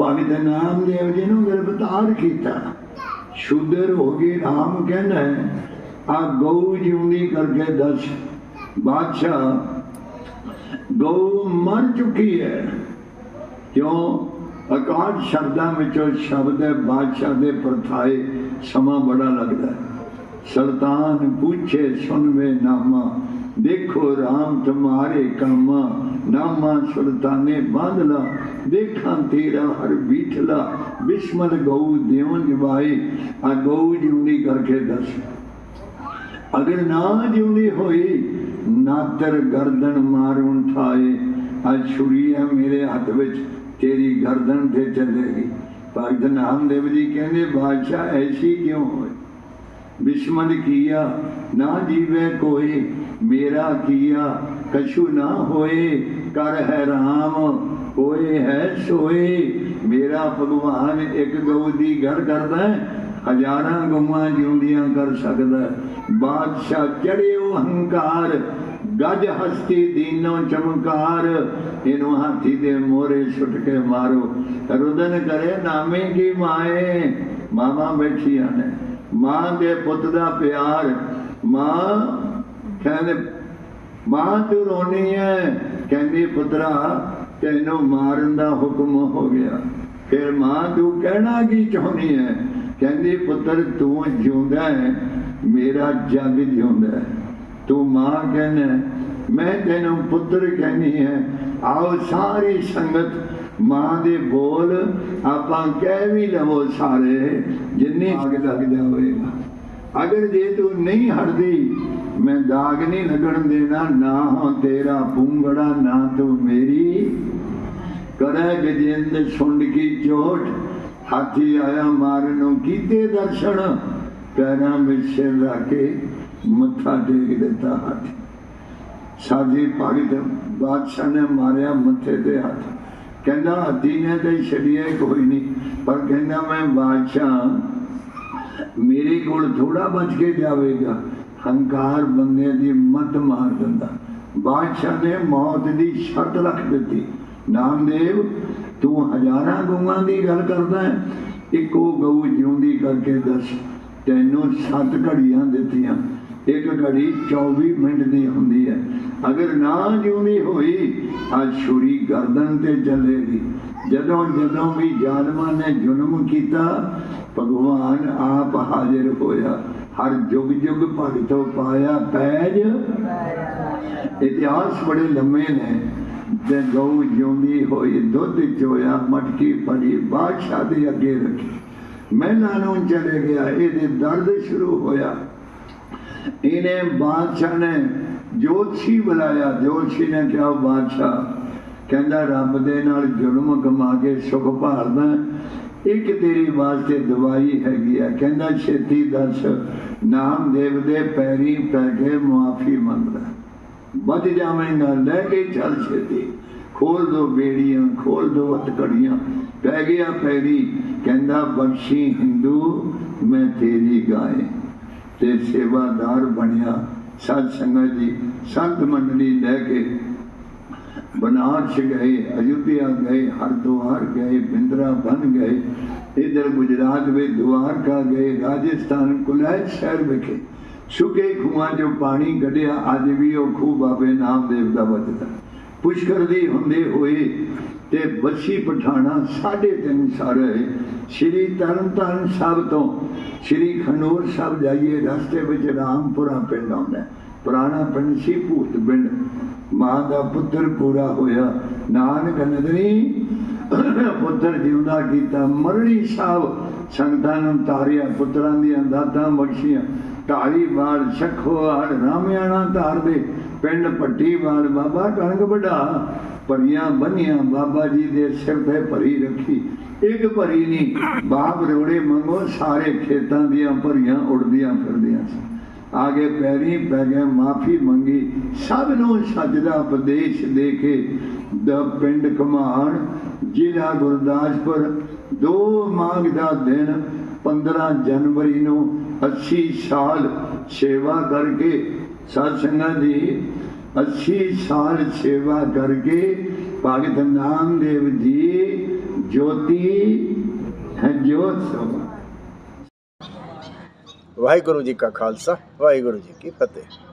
ਭਗਤ ਨਾਮਦੇਵ ਜੀ ਨੂੰ ਗ੍ਰਿਫਤਾਰ ਕੀਤਾ। ਸ਼ੁੱਧਰ ਹੋ ਗਏ ਰਾਮ ਕਹਿੰਦਾ ਆ ਗਊ ਜਿਉਂਦੀ ਕਰਕੇ ਦੱਸ, ਬਾਦਸ਼ਾਹ ਗਊ ਮਰ ਚੁੱਕੀ ਹੈ। ਕਿਉਂ? ਅਕਾਲ ਸ਼ਬਦਾਂ ਵਿੱਚੋਂ ਸ਼ਬਦ ਹੈ ਬਾਦਸ਼ਾਹ ਦੇ ਪਰਥਾਏ ਸਮਾਂ ਬੜਾ ਲੱਗਦਾ ਹੈ। ਸੁਲਤਾਨ ਪੁੱਛੇ ਸੁਨਵੇ ਨਾਮਾ, ਦੇਖੋ RAM ਤੁਮਾਰੇ ਕਾਮਾ, ਨਾਮਾ ਸੁਲਤਾਨੇ ਬਾਂਧਲਾ ਦੇਖਾਂ ਤੇਰਾ ਹਰ ਬੀਠਲਾ ਬਿਸਮਲ ਗਊ ਦੇਵਨ ਜਵਾਈ ਆ ਗਊ ਜਿਉਂਦੀ ਕਰਕੇ ਦੱਸ। ਅਗਰ ਨਾ ਜਿਉਂਦੀ ਹੋਈ, ਨਾਦਰ ਗਰਦਨ ਮਾਰੂੰ ਠਾਏ। ਅੱਜ ਛੁਰੀ ਹੈ ਮੇਰੇ ਹੱਥ ਵਿੱਚ, ਤੇਰੀ ਗਰਦਨ ਤੇ ਚੱਲੇਗੀ। ਭਗਤ ਨਾਮਦੇਵ ਜੀ ਕਹਿੰਦੇ, ਬਾਦਸ਼ਾਹ ਐਸੀ ਕਿਉਂ ਹੋਏ? ਬਿਸ਼ਮਨ ਕੀਆ ਨਾ ਜੀਵੇ ਕੋਈ, ਮੇਰਾ ਕੀਆ ਕਛੂ ਨਾ ਹੋਏ। ਕਰ ਹੈ ਰਾਮ, ਹੋਏ ਹੈ ਸੋਏ। ਮੇਰਾ ਭਗਵਾਨ ਇੱਕ ਗਊ ਦੀ ਘਰ ਕਰਦਾ ਹਜ਼ਾਰਾਂ ਗਊਆਂ ਜਿਉਂਦੀਆਂ ਕਰ ਸਕਦਾ ਬਾਦਸ਼ਾਹ ਚੜਿਓ ਹੰਕਾਰ, ਗੱਜ ਹਸਤੀ ਦੀਨੋ ਚਮਕਾਰ। ਇਹਨੂੰ ਹਾਥੀ ਦੇ ਮੋਰੇ ਛੁੱਟ ਕੇ ਮਾਰੋ। ਰੁਦਨ ਕਰੇ ਨਾਮੇ ਕੀ ਮਾਏ? ਮਾਮਾ ਬੈਠੀਆਂ ਨੇ। ਮਾਂ ਦੇ ਪੁੱਤ ਦਾ ਪਿਆਰ। ਮਾਂ ਕਹਿੰਦੇ, ਮਾਂ, ਤੂੰ ਰੋਣੀ ਹੈ ਕਹਿੰਦੀ, ਪੁੱਤਰਾ, ਤੈਨੂੰ ਮਾਰਨ ਦਾ ਹੁਕਮ ਹੋ ਗਿਆ। ਫਿਰ ਮਾਂ ਤੂੰ ਕਹਿਣਾ ਕੀ ਚਾਹੁੰਦੀ ਹੈ ਕਹਿੰਦੀ, ਪੁੱਤਰ, ਤੂੰ ਜਿਉਂਦਾ ਹੈ, ਮੇਰਾ ਜੱਗ ਜਿਉਂਦਾ ਹੈ। ਤੂੰ ਮਾਂ ਕਹਿੰਦਾ ਮੈਂ ਤੈਨੂੰ ਪੁੱਤਰ ਕਹਿੰਦੀ ਹੈ। ਆਓ ਸਾਰੀ ਸੰਗਤ ਮਾਂ ਦੇ ਬੋਲ ਆਪਾਂ ਕਹਿ ਵੀ ਲਵੋ ਸਾਰੇ, ਜਿੰਨੀ ਅੱਗ ਲੱਗ ਜਾਵੇਗਾ ਅਗਰ ਜੇ ਤੂੰ ਨਹੀਂ ਹਟਦੀ, ਮੈਂ ਦਾਗ ਨਹੀਂ ਲੱਗਣ ਦੇਣਾ, ਨਾ ਹਾਂ ਤੇਰਾ ਪੂੰਗੜਾ, ਨਾ ਤੂੰ ਮੇਰੀ। ਕਰੈ ਗਜਿੰਦ ਸੁੰਡ ਕੀ ਚੋਟ ਹਾਥੀ ਆਇਆ ਮਾਰਨ ਕੀਤੇ ਦਰਸ਼ਨ, ਪੈਰਾਂ ਵਿੱਚ ਸਿਰ ਰੱਖ ਕੇ ਮੱਥਾ ਟੇਕ ਦਿੱਤਾ ਹਾਥੀ। ਸਾਜੀ ਭਗਤ ਬਾਦਸ਼ਾਹ ਨੇ ਮਾਰਿਆ ਮੱਥੇ ਤੇ ਹੱਥ। ਕਹਿੰਦਾ ਹਾਥੀ ਨੇ ਤੇ ਛੜਿਆ ਕੋਈ ਨਹੀਂ, ਪਰ ਕਹਿੰਦਾ ਮੈਂ, ਬਾਦਸ਼ਾਹ, ਮੇਰੇ ਕੋਲ ਥੋੜਾ ਬਚ ਕੇ ਜਾਵੇਗਾ। ਹੰਕਾਰ ਬੰਦੇ ਦੀ ਮਤ ਮਾਰ ਦਿੰਦਾ। ਬਾਦਸ਼ਾਹ ਨੇ ਮੌਤ ਦੀ ਸ਼ਰਤ ਰੱਖ ਦਿੱਤੀ। ਨਾਮਦੇਵ ਤੂੰ ਹਜ਼ਾਰਾਂ ਗਊਆਂ ਦੀ ਗੱਲ ਕਰਦਾ ਹੈ ਇੱਕੋ ਗਊ ਜਿਉਂਦੀ ਕਰਕੇ ਦੱਸ ਤੈਨੂੰ ਸੱਤ ਘੜੀਆਂ ਦਿੱਤੀਆਂ। ਇੱਕ ਘੜੀ 24 ਮਿੰਟ ਦੀ ਹੁੰਦੀ ਹੈ। ਅਗਰ ਨਾ ਜਿਉਂਦੀ ਹੋਈ ਆ ਛੁਰੀ ਗਰਦਨ ਤੇ ਚੱਲੇਗੀ। ਜਦੋਂ ਜਦੋਂ ਵੀ ਜ਼ਾਲਮਾਂ ਨੇ ਜ਼ੁਲਮ ਕੀਤਾ ਭਗਵਾਨ ਆਪ ਹਾਜ਼ਰ ਹੋਇਆ। ਹਰ ਜੁਗ ਜੁਗ ਭਗਤੋ ਪਾਇਆ ਪੈਜ। ਇਤਿਹਾਸ ਬੜੇ ਲੰਮੇ ਨੇ। ਤੇ ਗਊ ਜਿਉਂਦੀ ਹੋਈ, ਦੁੱਧ ਚੋਇਆ, ਮਟਕੀ ਫੜੀ, ਬਾਦਸ਼ਾਹ ਦੇ ਅੱਗੇ ਰੱਖੀ। ਮਹਿਲਾ ਨੂੰ ਚਲੇ ਗਿਆ, ਇਹਦੇ ਦਰਦ ਸ਼ੁਰੂ ਹੋਇਆ। ਇਹਨੇ ਬਾਦਸ਼ਾਹ ਨੇ ਜੋਤਸ਼ੀ ਬੁਲਾਇਆ। ਜੋਤਸ਼ੀ ਨੇ ਕਿਹਾ ਬਾਦਸ਼ਾਹ, ਕਹਿੰਦਾ, ਰੱਬ ਦੇ ਨਾਲ ਜ਼ੁਲਮ ਕਮਾ ਕੇ ਸੁਖ ਭਾਲਦਾ। ਇੱਕ ਤੇਰੀ ਵਾਸਤੇ ਦਵਾਈ ਹੈਗੀ ਆ। ਕਹਿੰਦਾ, ਛੇਤੀ ਦੱਸ, ਨਾਮਦੇਵ ਦੇ ਪੈਰੀ ਪੈ ਕੇ ਮੁਆਫੀ ਮੰਗਦਾ। ਬਚ ਜਾਵੇਂਗਾ ਲੈ ਕੇ ਚੱਲ ਛੇਤੀ। ਖੋਲ ਦੋ ਬੇੜੀਆਂ, ਖੋਲ ਦੋ ਹਥਕੜੀਆਂ ਪੈ ਗਿਆ ਪੈਰੀ, ਕਹਿੰਦਾ, ਬਖਸ਼ੀ ਹਿੰਦੂ, ਮੈਂ ਤੇਰੀ ਗਾਏ। ਤੇ ਸੇਵਾਦਾਰ ਬਣਿਆ ਸਤ ਸੰਗਤ ਜੀ। ਸੰਤ ਮੰਡਲੀ ਲੈ ਕੇ ਬਨਾਰਸ ਗਏ, ਅਯੁੱਧਿਆ ਗਏ, ਹਰਦੁਆਰ ਗਏ ਬਿੰਦਰਾ ਬਨ ਗਏ। ਇਧਰ ਗੁਜਰਾਤ ਵਿੱਚ ਦੁਆਰਕਾ ਗਏ, ਰਾਜਸਥਾਨ ਕੁਲੈਤ ਸ਼ਹਿਰ ਵਿਖੇ ਸੁਕੇ ਖੂਹਾਂ ਚੋਂ ਪਾਣੀ ਕੱਢਿਆ, ਅੱਜ ਵੀ ਉਹ ਖੂਹ ਬਾਬੇ ਨਾਮਦੇਵ ਦਾ ਵੱਜਦਾ। ਪੁਸ਼ਕਰ ਦੀ ਹੁੰਦੇ ਹੋਏ ਤੇ ਬੱਸੀ ਪਠਾਣਾ ਸਾਢੇ ਤਿੰਨ ਸਾਰੇ ਸ਼੍ਰੀ ਤਰਨਤਾਰਨ ਸਾਹਿਬ ਤੋਂ ਸ਼੍ਰੀ ਖਨੌਰ ਸਾਹਿਬ ਜਾਈਏ, ਰਸਤੇ ਵਿੱਚ ਰਾਮਪੁਰਾ ਪਿੰਡ ਆਉਂਦਾ। ਪੁਰਾਣਾ ਪਿੰਡ ਸੀ ਭੂਤ ਪਿੰਡ। ਮਾਂ ਦਾ ਪੁੱਤਰ ਪੂਰਾ ਹੋਇਆ। ਨਾਨਕ ਨਦਰੀ ਪੁੱਤਰ ਜਿਉਂਦਾ ਕੀਤਾ। ਮਰੜੀ ਸਾਹਿਬ ਸੰਗਤਾਂ ਨੂੰ ਤਾਰਿਆ, ਪੁੱਤਰਾਂ ਦੀਆਂ ਦਾਤਾਂ ਬਖਸ਼ੀਆਂ। ਢਾਲੀਵਾਲ ਸ਼ਖੋਵਾਲ ਰਾਮਿਆਣਾ ਧਾਰਦੇ। ਪਿੰਡ ਪੱਟੀਵਾਲ ਬਾਬਾ ਕਣਕ ਵਡਾ ਭਰੀਆਂ ਬੰਨੀਆਂ ਬਾਬਾ ਜੀ ਦੇ ਸਿਰ ਤੇ ਭਰੀ ਰੱਖੀ। ਇੱਕ ਭਰੀ ਨਹੀਂ, ਬਾਪ ਰੋੜੇ ਮੰਗੋ ਸਾਰੇ ਖੇਤਾਂ ਦੀਆਂ ਭਰੀਆਂ ਉੜਦੀਆਂ ਫਿਰਦੀਆਂ ਸੀ ਆਗੇ ਪੈਰੀ ਪੈ ਗਏ ਮਾਫੀ ਮੰਗੀ। ਸਭ ਨੂੰ ਸੱਚਦਾ ਉਪਦੇਸ਼ ਦੇ ਕੇ ਦ ਪਿੰਡ ਕਮਾਣ ਜ਼ਿਲ੍ਹਾ ਗੁਰਦਾਸਪੁਰ, ਦੋ ਮਾਘ ਦਾ ਦਿਨ 15 ਜਨਵਰੀ ਨੂੰ 80 ਸਾਲ ਸੇਵਾ ਕਰਕੇ ਸਤ ਸੰਗਤ ਜੀ 80 ਸਾਲ ਸੇਵਾ ਕਰਕੇ ਭਗਤ ਨਾਮਦੇਵ ਜੀ ਜੋਤੀ ਹੈ ਜੋਤ ਸਭਾ। ਵਾਹਿਗੁਰੂ ਜੀ ਕਾ ਖਾਲਸਾ, ਵਾਹਿਗੁਰੂ ਜੀ ਕੀ ਫਤਿਹ।